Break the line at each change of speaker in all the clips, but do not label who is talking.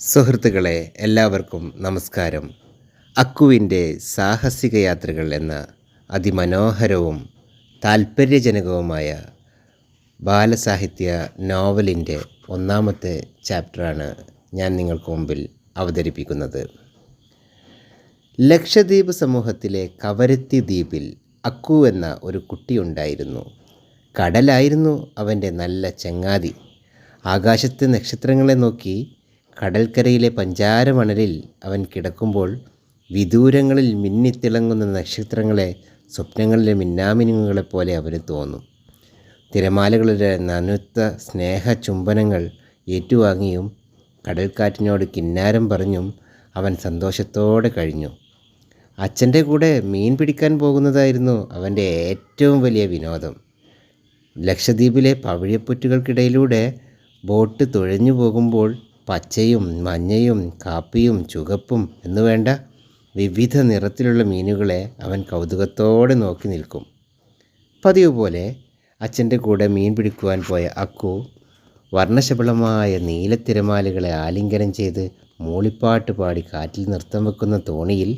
സുഹൃത്തുക്കളെ എല്ലാവർക്കും നമസ്കാരം. അക്കുവിന്റെ സാഹസിക യാത്രകൾ എന്ന അതിമനോഹരവും താൽപ്പര്യജനകവുമായ ബാലസാഹിത്യ നോവലിന്റെ ഒന്നാമത്തെ ചാപ്റ്ററാണ് ഞാൻ നിങ്ങൾക്ക് മുമ്പിൽ അവതരിപ്പിക്കുന്നത്. ലക്ഷദ്വീപ് സമൂഹത്തിലെ കവരത്തി ദ്വീപിൽ അക്കു എന്ന ഒരു കുട്ടിയുണ്ടായിരുന്നു കടലായിരുന്നു അവന്റെ നല്ല ചങ്ങാതി. ആകാശത്തെ നക്ഷത്രങ്ങളെ നോക്കി കടൽക്കരയിലെ പഞ്ചാരമണലിൽ അവൻ കിടക്കുമ്പോൾ വിദൂരങ്ങളിൽ മിന്നിത്തിളങ്ങുന്ന നക്ഷത്രങ്ങളെ സ്വപ്നങ്ങളിലെ മിന്നാമിനുങ്ങളെപ്പോലെ അവന് തോന്നും. തിരമാലകളിലെ നനുത്ത സ്നേഹ ചുംബനങ്ങൾ ഏറ്റുവാങ്ങിയും കടൽക്കാറ്റിനോട് കിന്നാരം പറഞ്ഞും അവൻ സന്തോഷത്തോടെ കഴിഞ്ഞു. അച്ഛന്റെ കൂടെ മീൻ പിടിക്കാൻ പോകുന്നതായിരുന്നു അവന്റെ ഏറ്റവും വലിയ വിനോദം. ലക്ഷദ്വീപിലെ പവിഴപ്പുറ്റുകൾക്കിടയിലൂടെ ബോട്ട് തുഴഞ്ഞു പോകുമ്പോൾ പച്ചയും മഞ്ഞയും കാപ്പിയും ചുവപ്പും എന്നുവേണ്ട വിവിധ നിറത്തിലുള്ള മീനുകളെ അവൻ കൗതുകത്തോടെ നോക്കി നിൽക്കും. പതിവ് പോലെ അച്ഛന്റെ കൂടെ മീൻ പിടിക്കുവാൻ പോയ അക്കു വർണശബളമായ നീലത്തിരമാലകളെ ആലിംഗനം ചെയ്ത് മൂളിപ്പാട്ട് പാടി കാറ്റിൽ നൃത്തം വെക്കുന്ന തോണിയിൽ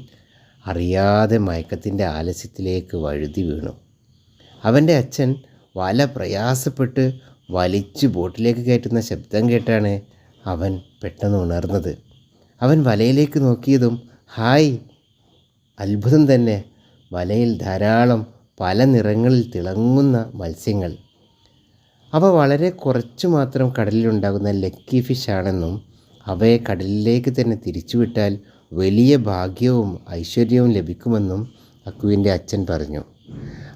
അറിയാതെ മയക്കത്തിന്റെ ആലസ്യത്തിലേക്ക് വഴുതി വീണു. അവന്റെ അച്ഛൻ വല പ്രയാസപ്പെട്ട് വലിച്ചു ബോട്ടിലേക്ക് കയറ്റുന്ന ശബ്ദം കേട്ടാണ് അവൻ പെട്ടെന്ന് ഉണർന്നത്. അവൻ വലയിലേക്ക് നോക്കിയതും ഹായ്. അത്ഭുതം തന്നെ. വലയിൽ ധാരാളം പല നിറങ്ങളിൽ തിളങ്ങുന്ന മത്സ്യങ്ങൾ. അവ വളരെ കുറച്ചു മാത്രം കടലിലുണ്ടാകുന്ന ലക്കി ഫിഷ് ആണെന്നും അവയെ കടലിലേക്ക് തന്നെ തിരിച്ചുവിട്ടാൽ വലിയ ഭാഗ്യവും ഐശ്വര്യവും ലഭിക്കുമെന്നും അക്കുവിന്റെ അച്ഛൻ പറഞ്ഞു.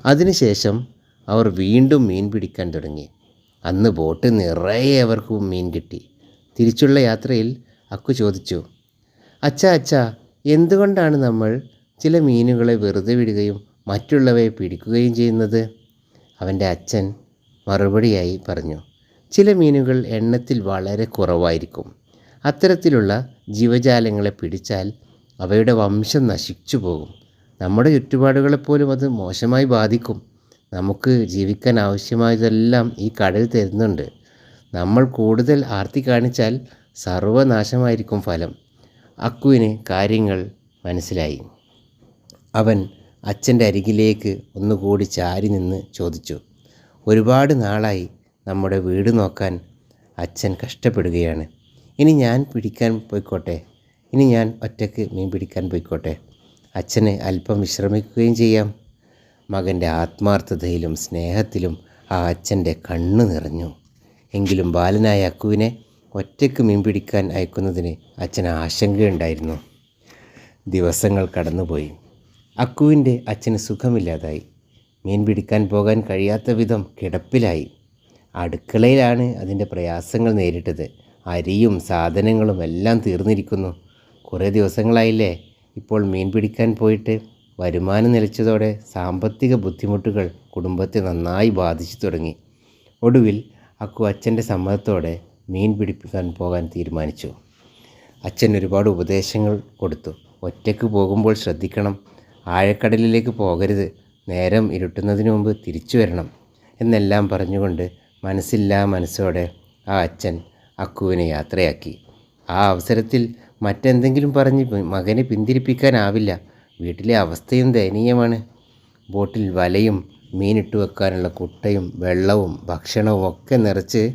അതിനുശേഷം അവർ വീണ്ടും മീൻ പിടിക്കാൻ തുടങ്ങി. അന്ന് ബോട്ട് നിറയെ അവർക്ക് മീൻ കിട്ടി. തിരിച്ചുള്ള യാത്രയിൽ അക്കു ചോദിച്ചു അച്ഛാ അച്ഛാ എന്തുകൊണ്ടാണ് നമ്മൾ ചില മീനുകളെ വെറുതെ വിടുകയും മറ്റുള്ളവയെ പിടിക്കുകയും ചെയ്യുന്നത്? അവന്റെ അച്ഛൻ മറുപടിയായി പറഞ്ഞു ചില മീനുകൾ എണ്ണത്തിൽ വളരെ കുറവായിരിക്കും. അത്തരത്തിലുള്ള ജീവജാലങ്ങളെ പിടിച്ചാൽ അവയുടെ വംശം നശിച്ചു പോകും. നമ്മുടെ ചുറ്റുപാടുകളെപ്പോലും അത് മോശമായി ബാധിക്കും. നമുക്ക് ജീവിക്കാൻ ആവശ്യമായതെല്ലാം ഈ കടൽ തരുന്നുണ്ട്. നമ്മൾ കൂടുതൽ ആർത്തി കാണിച്ചാൽ സർവനാശമായിരിക്കും ഫലം. അക്കുവിന് കാര്യങ്ങൾ മനസ്സിലായി. അവൻ അച്ഛന്റെ അരികിലേക്ക് ഒന്നുകൂടി ചാരി നിന്ന് ചോദിച്ചു ഒരുപാട് നാളായി നമ്മുടെ വീട് നോക്കാൻ അച്ഛൻ കഷ്ടപ്പെടുകയാണ്. ഇനി ഞാൻ പിടിക്കാൻ പോയിക്കോട്ടെ? ഇനി ഞാൻ ഒറ്റയ്ക്ക് മീൻ പിടിക്കാൻ പോയിക്കോട്ടെ? അച്ഛന് അല്പം വിശ്രമിക്കുകയും ചെയ്യാം. മകന്റെ ആത്മാർത്ഥതയിലും സ്നേഹത്തിലും ആ അച്ഛന്റെ കണ്ണു നിറഞ്ഞു. എങ്കിലും ബാലനായ അക്കുവിനെ ഒറ്റയ്ക്ക് മീൻ പിടിക്കാൻ അയക്കുന്നതിന് അച്ഛന് ആശങ്കയുണ്ടായിരുന്നു. ദിവസങ്ങൾ കടന്നുപോയി. അക്കുവിന്റെ അച്ഛന് സുഖമില്ലാതായി. മീൻ പിടിക്കാൻ പോകാൻ കഴിയാത്ത വിധം കിടപ്പിലായി. അടുക്കളയിലാണ് അതിന്റെ പ്രയാസങ്ങൾ നേരിട്ടത്. അരിയും സാധനങ്ങളും എല്ലാം തീർന്നിരിക്കുന്നു. കുറേ ദിവസങ്ങളായില്ലേ? ഇപ്പോൾ മീൻ പിടിക്കാൻ പോയിട്ട് വരുമാനം നിലച്ചതോടെ സാമ്പത്തിക ബുദ്ധിമുട്ടുകൾ കുടുംബത്തെ നന്നായി ബാധിച്ചു തുടങ്ങി. ഒടുവിൽ അക്കു അച്ഛന്റെ സമ്മതത്തോടെ മീൻ പിടിപ്പിക്കാൻ പോകാൻ തീരുമാനിച്ചു. അച്ഛൻ ഒരുപാട് ഉപദേശങ്ങൾ കൊടുത്തു. ഒറ്റയ്ക്ക് പോകുമ്പോൾ ശ്രദ്ധിക്കണം. ആഴക്കടലിലേക്ക് പോകരുത്. നേരം ഇരുട്ടുന്നതിന് മുമ്പ് തിരിച്ചു വരണം എന്നെല്ലാം പറഞ്ഞുകൊണ്ട് മനസ്സില്ലാ മനസ്സോടെ ആ അച്ഛൻ അക്കുവിനെ യാത്രയാക്കി. ആ അവസരത്തിൽ മറ്റെന്തെങ്കിലും പറഞ്ഞ് മകനെ പിന്തിരിപ്പിക്കാനാവില്ല. വീട്ടിലെ അവസ്ഥയും ദയനീയമാണ്. ബോട്ടിൽ വലയും മീനിട്ട് വെക്കാനുള്ള കുട്ടയും വെള്ളവും ഭക്ഷണവും ഒക്കെ നിറച്ച്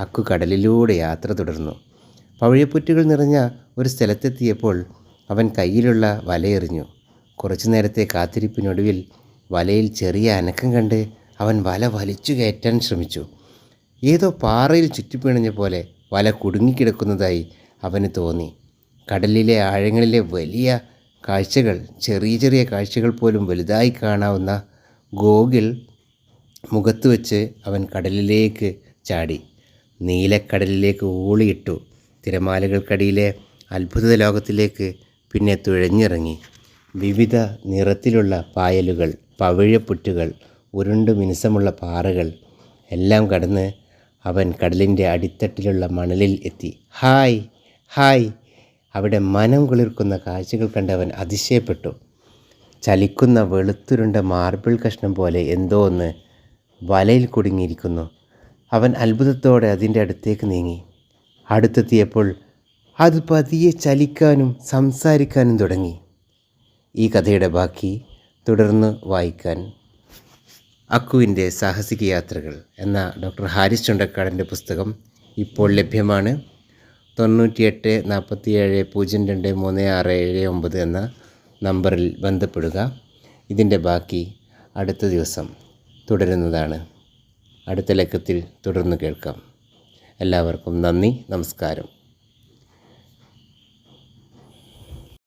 അക്കു കടലിലൂടെ യാത്ര തുടർന്നു. പവിഴപ്പുറ്റുകൾ നിറഞ്ഞ ഒരു സ്ഥലത്തെത്തിയപ്പോൾ അവൻ കയ്യിലുള്ള വലയെറിഞ്ഞു. കുറച്ചു നേരത്തെ കാത്തിരിപ്പിനൊടുവിൽ വലയിൽ ചെറിയ അനക്കം കണ്ട് അവൻ വല വലിച്ചു കയറ്റാൻ ശ്രമിച്ചു. ഏതോ പാറയിൽ ചുറ്റിപ്പിണഞ്ഞ പോലെ വല കുടുങ്ങിക്കിടക്കുന്നതായി അവന് തോന്നി. കടലിലെ ആഴങ്ങളിലെ വലിയ കാഴ്ചകൾ ചെറിയ ചെറിയ കാഴ്ചകൾ പോലും വലുതായി കാണാവുന്ന ഗോഗിൾ മുഖത്ത് വെച്ച് അവൻ കടലിലേക്ക് ചാടി. നീലക്കടലിലേക്ക് ഓളിയിട്ടു തിരമാലകൾക്കടിയിലെ അത്ഭുത ലോകത്തിലേക്ക് പിന്നെ തുഴഞ്ഞിറങ്ങി. വിവിധ നിറത്തിലുള്ള പായലുകൾ പവിഴപ്പുറ്റുകൾ ഉരുണ്ടു മിനുസമുള്ള പാറകൾ എല്ലാം കടന്ന് അവൻ കടലിന്റെ അടിത്തട്ടിലുള്ള മണലിൽ എത്തി. ഹായ് ഹായ് അവിടെ മനം കുളിർക്കുന്ന കാഴ്ചകൾ കണ്ടവൻ അതിശയപ്പെട്ടു. ചലിക്കുന്ന വെളുത്തുരുണ്ട മാർബിൾ കഷ്ണം പോലെ എന്തോ ഒന്ന് വലയിൽ കുടുങ്ങിയിരിക്കുന്നു. അവൻ അത്ഭുതത്തോടെ അതിന്റെ അടുത്തേക്ക് നീങ്ങി. അടുത്തെത്തിയപ്പോൾ അത് പതിയെ ചലിക്കാനും സംസാരിക്കാനും തുടങ്ങി. ഈ കഥയുടെ ബാക്കി തുടർന്ന് വായിക്കാൻ അക്കുവിന്റെ സാഹസിക യാത്രകൾ എന്ന ഡോക്ടർ ഹാരിസ് ചുണ്ടക്കാടന്റെ പുസ്തകം ഇപ്പോൾ ലഭ്യമാണ്. തൊണ്ണൂറ്റിയെട്ട് നാൽപ്പത്തിയേഴ് പൂജ്യം രണ്ട് മൂന്ന് ആറ് ഏഴ് ഒമ്പത് എന്ന നമ്പറിൽ ബന്ധപ്പെടുക. ഇതിന്റെ ബാക്കി അടുത്ത ദിവസം തുടരുന്നതാണ്. അടുത്ത ലക്കത്തിൽ തുടർന്ന് കേൾക്കാം. എല്ലാവർക്കും നന്ദി നമസ്കാരം.